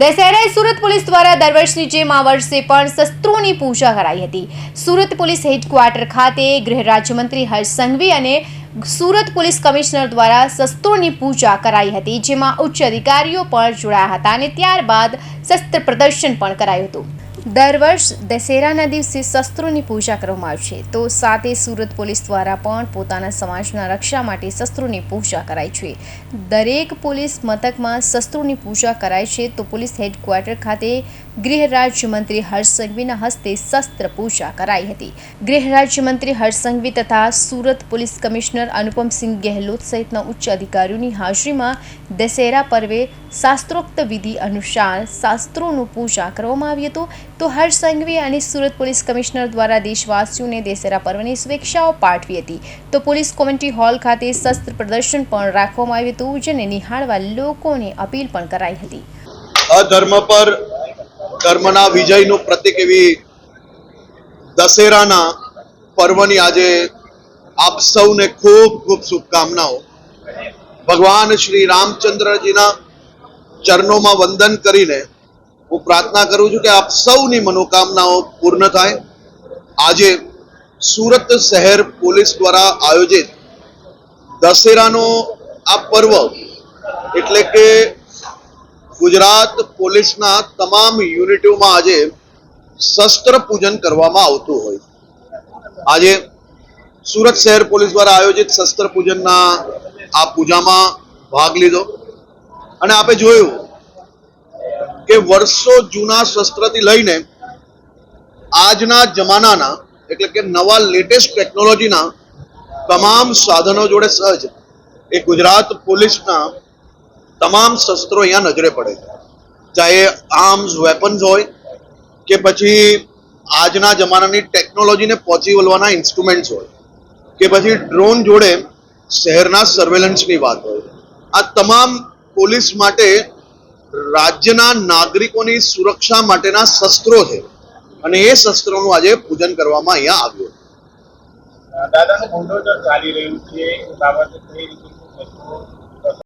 દશેરાએ Surat police દ્વારા દર વર્ષની જેમ આ વર્ષે પણ શસ્ત્રોની પૂજા કરાઈ હતી. સુરત પોલીસ હેડક્વાર્ટર ખાતે ગૃહ રાજ્યમંત્રી હર્ષ સંઘવી અને સુરત પોલીસ કમિશનર દ્વારા શસ્ત્રોની પૂજા કરાઈ હતી, જેમાં ઉચ્ચ અધિકારીઓ પણ જોડાયા હતા અને ત્યારબાદ શસ્ત્ર પ્રદર્શન પણ કરાયું હતું. દર વર્ષ દશેરાના દિવસે શસ્ત્રોની પૂજા કરવામાં આવે છે. તો સાથે સુરત પોલીસ દ્વારા પણ પોતાના સમાજના રક્ષા માટે શસ્ત્રોની પૂજા કરાય છે. દરેક પોલીસ મથકમાં શસ્ત્રોની પૂજા કરાય છે. તો પોલીસ હેડક્વાર્ટર ખાતે ગૃહ રાજ્યમંત્રી હર્ષ સંઘવીના હસ્તે શસ્ત્ર પૂજા કરાઈ હતી. ગૃહ રાજ્યમંત્રી હર્ષ સંઘવી તથા સુરત પોલીસ કમિશનર અનુપમસિંહ ગેહલોત સહિતના ઉચ્ચ અધિકારીઓની હાજરીમાં દશેરા પર્વે શાસ્ત્રોક્ત વિધિ અનુસાર શાસ્ત્રોનું પૂજા કરવામાં આવ્યું હતું. તો હર્ષ સંઘવી અને સુરત પોલીસ કમિશનર દ્વારા દેશવાસીઓને દશેરા પર્વની શુભેચ્છાઓ પાઠવી હતી. તો પોલીસ કોમેન્ટ્રી હોલ ખાતે શસ્ત્ર પ્રદર્શન પણ રાખવામાં આવ્યું હતું, જેને નિહાળવા લોકોને અપીલ પણ કરાઈ હતી. અધર્મ પર ધર્મના વિજયનું પ્રતિક એવી દશેરાના પર્વની આજે આપ સૌને ખૂબ ખૂબ શુભકામનાઓ. ભગવાન શ્રી રામચંદ્રજીના ચરણોમાં વંદન કરીને હું પ્રાર્થના કરું છું કે આપ સૌની મનોકામનાઓ પૂર્ણ થાય. આજે સુરત શહેર પોલીસ દ્વારા આયોજિત દશેરાનો આ પર્વ એટલે કે ગુજરાત પોલીસના તમામ યુનિટોમાં આજે શસ્ત્ર પૂજન કરવામાં આવતું હોય. આજે સુરત શહેર પોલીસ દ્વારા આયોજિત શસ્ત્ર પૂજનના આ પૂજામાં ભાગ લીધો. અને આપે જોયું કે વર્ષો જૂના શસ્ત્રથી લઈને આજના જમાનાના, એટલે કે નવા લેટેસ્ટ ટેકનોલોજીના તમામ સાધનો જોડે સહજ એ ગુજરાત પોલીસના તમામ શસ્ત્રો અહીંયા નજરે પડે છે. ચાહે આર્મ્સ વેપન્સ હોય કે પછી આજના જમાનાની ટેકનોલોજીને પહોંચી વળવાના ઇન્સ્ટ્રુમેન્ટ્સ હોય કે પછી ડ્રોન જોડે શહેરના સર્વેલન્સની વાત હોય. આ તમામ પોલીસ માટે રાજ્યના નાગરિકોની સુરક્ષા માટેના શસ્ત્રો છે અને એ શસ્ત્રોનું આજે પૂજન કરવામાં અહીંયા આવ્યું. દાદાનું ચાલી રહ્યું છે?